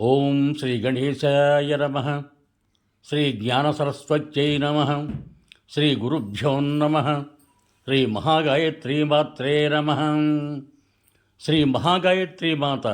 ఓం శ్రీ గణేశాయ నమ. శ్రీ జ్ఞానసరస్వత్యై నమ. శ్రీ గురుభ్యో నమ. శ్రీ మహాగాయత్రీమాత్రే నమ. శ్రీ మహాగాయత్రి మాత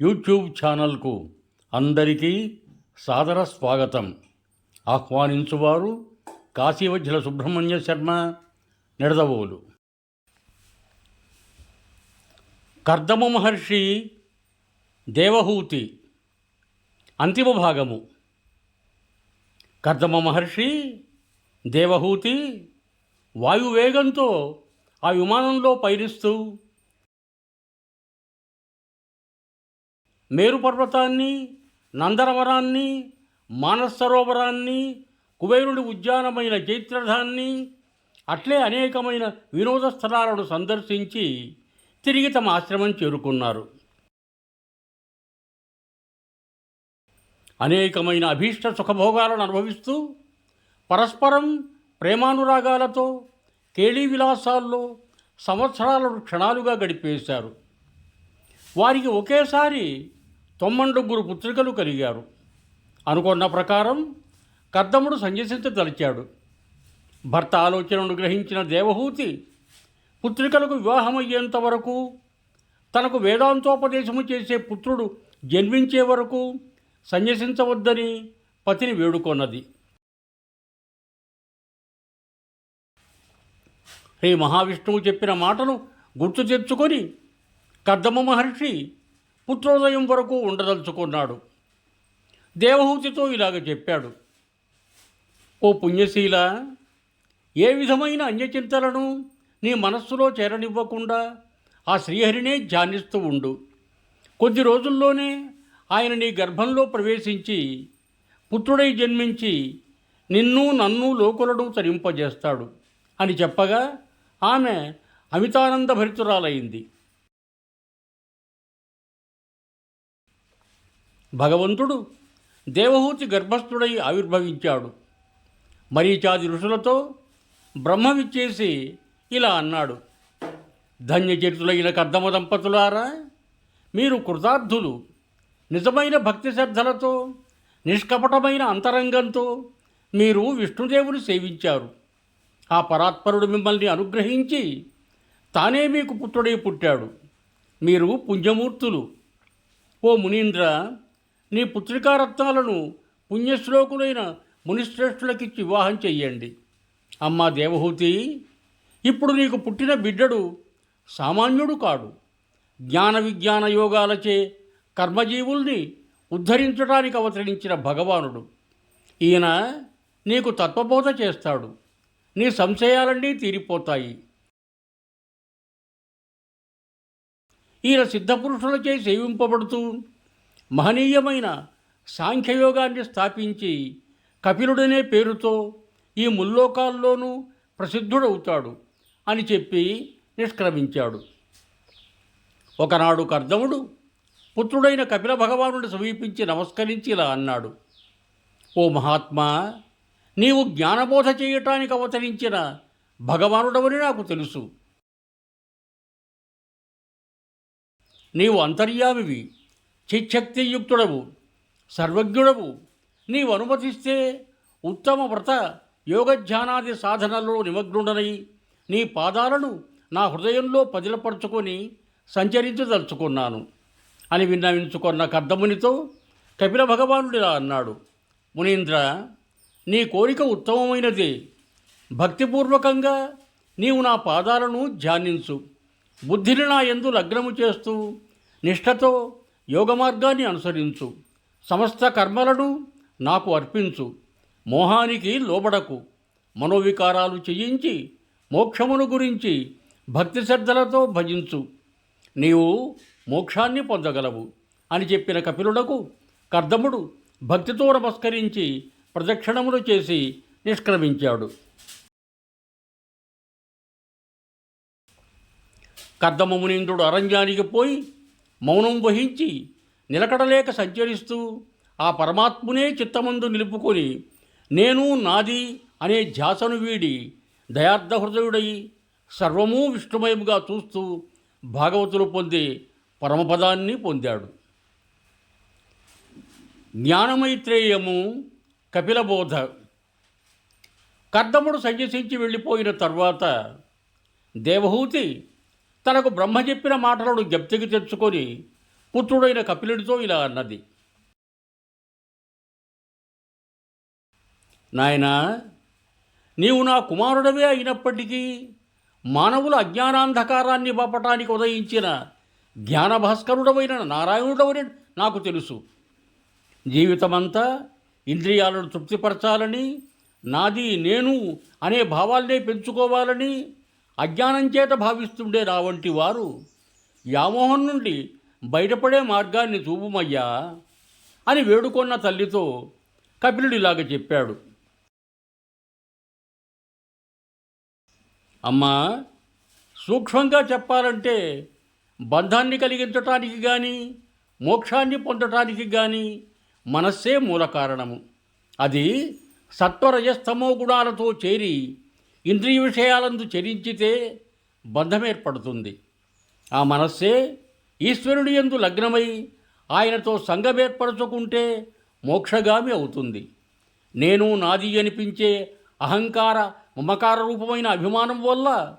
యూట్యూబ్ ఛానల్కు అందరికీ సాదర స్వాగతం. ఆహ్వానించువారు కాశీవజ్జల సుబ్రహ్మణ్య శర్మ నిడదవోలు. కర్దమ మహర్షి దేవహూతి అంతిమ భాగము. కర్దమ మహర్షి దేవహూతి వాయువేగంతో ఆ విమానంలో పయనిస్తూ మేరు పర్వతాన్ని నందరవరాన్ని మానసరోవరాన్ని కుబేరుడి ఉద్యానమైన జైత్రధాన్ని అట్లే అనేకమైన వినోద స్థలాలను సందర్శించి తిరిగి తమ ఆశ్రమం చేరుకున్నారు. అనేకమైన అభీష్ట సుఖభోగాలను అనుభవిస్తూ పరస్పరం ప్రేమానురాగాలతో కేళీ విలాసాల్లో సంవత్సరాలను క్షణాలుగా గడిపేశారు. వారికి ఒకేసారి తొమ్మండుగురు పుత్రికలు కలిగారు. అనుకున్న ప్రకారం కర్దముడు సంజసించదలిచాడు భర్త ఆలోచనను గ్రహించిన దేవహూతి పుత్రికలకు వివాహమయ్యేంత వరకు తనకు వేదాంతోపదేశము చేసే పుత్రుడు జన్మించే వరకు సన్యసించవద్దని పతిని వేడుకొన్నది. శ్రీ మహావిష్ణువు చెప్పిన మాటను గుర్తు తెచ్చుకొని కర్దమ మహర్షి పుత్రోదయం వరకు ఉండదలుచుకున్నాడు. దేవహూతితో ఇలాగ చెప్పాడు. ఓ పుణ్యశీల ఏ విధమైన అన్యచింతలను నీ మనస్సులో చేరనివ్వకుండా ఆ శ్రీహరినే ధ్యానిస్తూ ఉండు. కొద్ది రోజుల్లోనే ఆయన నీ గర్భంలో ప్రవేశించి పుత్రుడై జన్మించి నిన్ను నన్ను లోకులను తరింపజేస్తాడు అని చెప్పగా ఆమె అమితానంద భరితురాలైంది భగవంతుడు దేవహూతి గర్భస్థుడై ఆవిర్భవించాడు. మరీచాది ఋషులతో బ్రహ్మ విచ్చేసి ఇలా అన్నాడు. ధన్యచరితులైన కర్దమ దంపతులారా మీరు కృతార్థులు. నిజమైన భక్తి శ్రద్ధలతో నిష్కపటమైన అంతరంగంతో మీరు విష్ణుదేవుని సేవించారు. ఆ పరాత్పరుడు మిమ్మల్ని అనుగ్రహించి తానే మీకు పుట్టుడై పుట్టాడు. మీరు పుణ్యమూర్తులు. ఓ మునీంద్ర నీ పుత్రికారత్నాలను పుణ్యశ్లోకులైన మునిశ్రేష్ఠులకిచ్చి వివాహం చెయ్యండి. అమ్మా దేవహూతి ఇప్పుడు నీకు పుట్టిన బిడ్డడు సామాన్యుడు కాడు. జ్ఞాన విజ్ఞాన యోగాలచే కర్మజీవుల్ని ఉద్ధరించడానికి అవతరించిన భగవానుడు. ఈయన నీకు తత్వబోధ చేస్తాడు. నీ సంశయాలన్నీ తీరిపోతాయి. ఈయన సిద్ధపురుషులచే సేవింపబడుతూ మహనీయమైన సాంఖ్యయోగాన్ని స్థాపించి కపిలుడనే పేరుతో ఈ ముల్లోకాల్లోనూ ప్రసిద్ధుడవుతాడు అని చెప్పి నిష్క్రమించాడు. ఒకనాడు కర్దముడు పుత్రుడైన కపిల భగవానుడు సమీపించి నమస్కరించి ఇలా అన్నాడు. ఓ మహాత్మా నీవు జ్ఞానబోధ చేయటానికి అవతరించిన భగవానుడవని నాకు తెలుసు. నీవు అంతర్యామివి చిచ్చక్తియుక్తుడవు సర్వజ్ఞుడవు. నీవు అనుమతిస్తే ఉత్తమ వ్రత యోగధ్యానాది సాధనలో నిమగ్నుడనై నీ పాదాలను నా హృదయంలో పదిలపరుచుకొని సంచరించదలుచుకున్నాను. అని విన్నవించుకున్న కర్దమునితో కపిల భగవానుడిలా అన్నాడు మునీంద్ర నీ కోరిక ఉత్తమమైనది. భక్తిపూర్వకంగా నీవు నా పాదాలను ధ్యానించు. బుద్ధిని నా ఎందు లగ్నము చేస్తూ నిష్ఠతో యోగ మార్గాన్ని అనుసరించు. సమస్త కర్మలను నాకు అర్పించు. మోహానికి లోబడకు. మనోవికారాలు చేయించి మోక్షమును గురించి భక్తి శ్రద్ధలతో భజించు. నీవు మోక్షాన్ని పొందగలవు అని చెప్పిన కపిలుడకు కర్దముడు భక్తితో నమస్కరించి ప్రదక్షిణములు చేసి నిష్క్రమించాడు. కర్దమమునింద్రుడు అరణ్యానికి పోయి మౌనం వహించి నిలకడలేక సంచరిస్తూ ఆ పరమాత్మునే చిత్తమందు నిలుపుకొని నేను నాది అనే ధ్యాసను వీడి దయార్థ హృదయుడై సర్వము విష్ణుమయముగా చూస్తూ భాగవతులు పొందే పరమపదాన్ని పొందాడు. జ్ఞానమైత్రేయము కపిలబోధ. కర్దముడు సన్యసించి వెళ్ళిపోయిన తర్వాత దేవహూతి తనకు బ్రహ్మ చెప్పిన మాటలను జప్తికి తెచ్చుకొని పుత్రుడైన కపిలుడితో ఇలా అన్నది. నాయనా నీవు నా కుమారుడవే అయినప్పటికీ మానవుల అజ్ఞానాంధకారాన్ని బాపటానికి ఉదయించిన జ్ఞానభాస్కరుడవైన నారాయణుడవని నాకు తెలుసు. జీవితమంతా ఇంద్రియాలను తృప్తిపరచాలని నాది నేను అనే భావాల్నే పెంచుకోవాలని అజ్ఞానం చేత భావిస్తుండే నా వంటి వారు వ్యామోహం నుండి బయటపడే మార్గాన్ని చూపుమయ్యా అని వేడుకొన్న తల్లితో కపిలుడిలాగా చెప్పాడు. అమ్మా సూక్ష్మంగా చెప్పాలంటే బంధాన్ని కలిగించటానికి కానీ మోక్షాన్ని పొందటానికి కానీ మనస్సే మూల కారణము. అది సత్వరజస్తమో గుణాలతో చేరి ఇంద్రియ విషయాలందు చరించితే బంధం ఏర్పడుతుంది ఆ మనస్సే ఈశ్వరుడి యందు లగ్నమై ఆయనతో సంఘం ఏర్పరచుకుంటే మోక్షగామి అవుతుంది. నేను నాది అనిపించే అహంకార మమకార రూపమైన అభిమానం వల్ల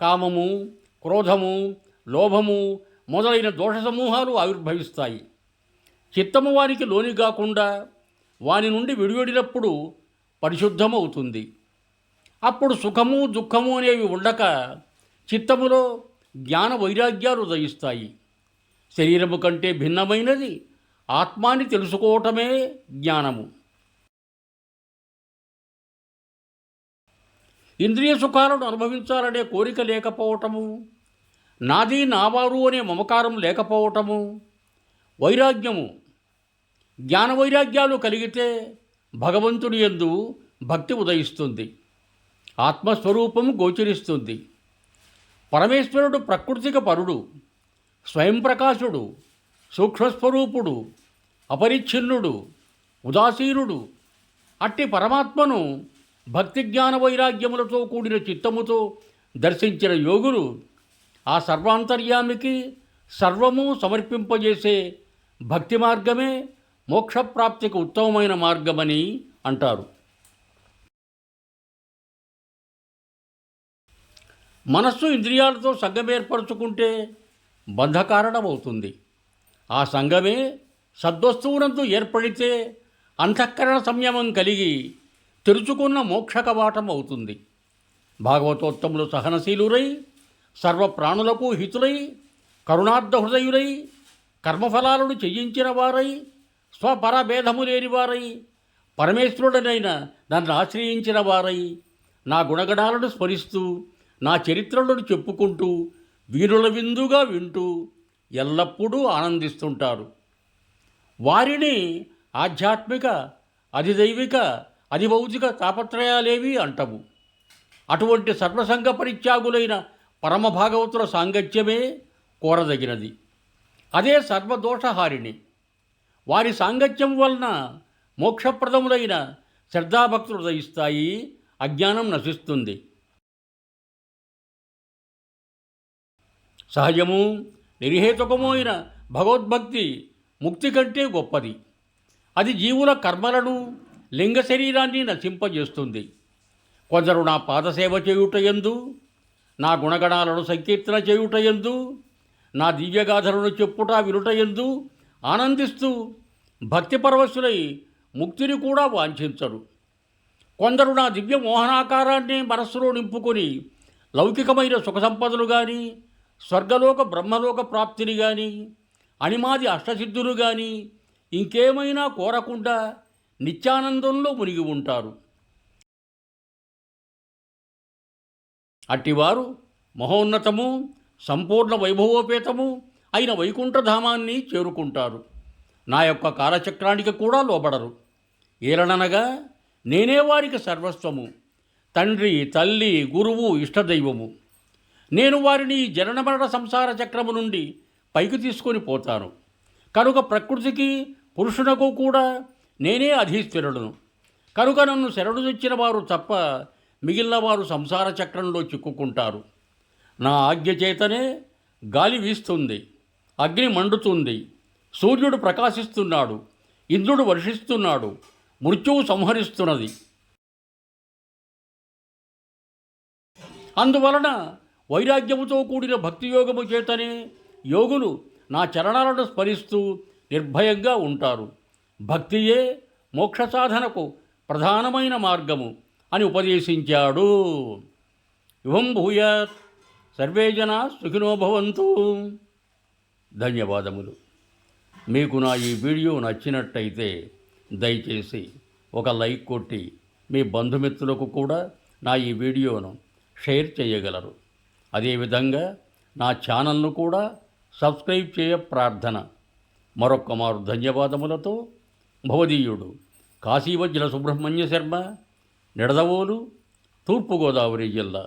కామము క్రోధము లోభము మొదలైన దోష సమూహాలు ఆవిర్భవిస్తాయి. చిత్తము వానికి లోని కాకుండా వాని నుండి విడివడినప్పుడు పరిశుద్ధమవుతుంది. అప్పుడు సుఖము దుఃఖము అనేవి ఉండక చిత్తములో జ్ఞాన వైరాగ్యాలు ఉదయిస్తాయి. శరీరము కంటే భిన్నమైనది ఆత్మాని తెలుసుకోవటమే జ్ఞానము. ఇంద్రియ సుఖాలను అనుభవించాలనే కోరిక లేకపోవటము నాది నావారు అనే మమకారం లేకపోవటము వైరాగ్యము జ్ఞాన వైరాగ్యాలు కలిగితే భగవంతుని యందు భక్తి ఉదయిస్తుంది ఆత్మస్వరూపము గోచరిస్తుంది. పరమేశ్వరుడు ప్రకృతిక పరుడు స్వయం ప్రకాశుడు సూక్ష్మస్వరూపుడు అపరిచ్ఛిన్నుడు ఉదాసీనుడు. అట్టి పరమాత్మను భక్తి జ్ఞాన వైరాగ్యములతో కూడిన చిత్తముతో దర్శించిన యోగులు ఆ సర్వాంతర్యామికి సర్వము సమర్పింపజేసే భక్తి మార్గమే మోక్షప్రాప్తికి ఉత్తమమైన మార్గమని అంటారు. మనస్సు ఇంద్రియాలతో సంఘం ఏర్పరచుకుంటే బంధకారణమవుతుంది. ఆ సంఘమే సద్వస్తువునందు ఏర్పడితే అంతఃకరణ సంయమం కలిగి తెరుచుకున్న మోక్ష కవాటం అవుతుంది భాగవతోత్తములు సహనశీలురై సర్వప్రాణులకు హితులై కరుణార్థహృదయులై కర్మఫలాలను చెయ్యించిన వారై స్వపరభేదము లేనివారై పరమేశ్వరుడనైన నన్ను ఆశ్రయించిన వారై నా గుణగణాలను స్మరిస్తూ నా చరిత్రలను చెప్పుకుంటూ వీరుల విందుగా వింటూ ఎల్లప్పుడూ ఆనందిస్తుంటారు. వారిని ఆధ్యాత్మిక అధిదైవిక అధిభౌతిక తాపత్రయాలేవి అంటము అటువంటి సర్వసంగ పరిత్యాగులైన పరమభాగవతుల సాంగత్యమే కోరదగినది. అదే సర్వదోషహారిణి. వారి సాంగత్యం వలన మోక్షప్రదములైన శ్రద్ధాభక్తులు ఉదయిస్తాయి అజ్ఞానం నశిస్తుంది. సహజము నిర్హేతుకము అయిన భగవద్భక్తి ముక్తి కంటే గొప్పది. అది జీవుల కర్మలను లింగ శరీరాన్ని నశింపజేస్తుంది. కొందరు నా పాదసేవ చేయుట ఎందు నా గుణగణాలను సంకీర్తన చేయుటయందు నా దివ్యగాథలను చెప్పుట వినుటయందు ఆనందిస్తూ భక్తి పరవశులై ముక్తిని కూడా వాంఛించరు. కొందరు నా దివ్య మోహనాకారాన్ని మనస్సులో నింపుకొని లౌకికమైన సుఖ సంపదలు కానీ స్వర్గలోక బ్రహ్మలోక ప్రాప్తిని కానీ అనిమాది అష్టసిద్ధులు కానీ ఇంకేమైనా కోరకుండా నిత్యానందంలో మునిగి ఉంటారు. అట్టివారు మహోన్నతము సంపూర్ణ వైభవోపేతము అయిన వైకుంఠధామాన్ని చేరుకుంటారు. నా యొక్క కాలచక్రానికి కూడా లోబడరు. ఏలననగా నేనే వారికి సర్వస్వము. తండ్రి తల్లి గురువు ఇష్టదైవము. నేను వారిని జనన మరణ సంసార చక్రము నుండి పైకి తీసుకొని పోతాను. కనుక ప్రకృతికి పురుషునకు కూడా నేనే అధీశ్వరుడును కనుక నన్ను శరణు తెచ్చిన వారు తప్ప మిగిలిన వారు సంసార చక్రంలో చిక్కుకుంటారు. నా ఆజ్ఞ చేతనే గాలి వీస్తుంది అగ్ని మండుతుంది సూర్యుడు ప్రకాశిస్తున్నాడు ఇంద్రుడు వర్షిస్తున్నాడు మృత్యువు సంహరిస్తున్నది. అందువలన వైరాగ్యముతో కూడిన భక్తి యోగము చేతనే యోగులు నా చరణాలను స్మరిస్తూ నిర్భయంగా ఉంటారు. భక్తియే మోక్ష సాధనకు ప్రధానమైన మార్గము. అని ఉపదేశించాడు. యువం భూయాత్ సర్వే జన సుఖినో భవంతు. ధన్యవాదములు. మీకు నా ఈ వీడియో నచ్చినట్టయితే దయచేసి ఒక లైక్ కొట్టి మీ బంధుమిత్రులకు కూడా నా ఈ వీడియోను షేర్ చేయగలరు. అదేవిధంగా నా ఛానల్ను కూడా సబ్స్క్రైబ్ చేయ ప్రార్థన. మరొక్క మారు ధన్యవాదములతో భవదీయుడు కాశీవజ్ర సుబ్రహ్మణ్య శర్మ. ನಡೆದವೋಲು ತೂರ್ಪುಗೋದಾವರಿ ಜಿಲ್ಲಾ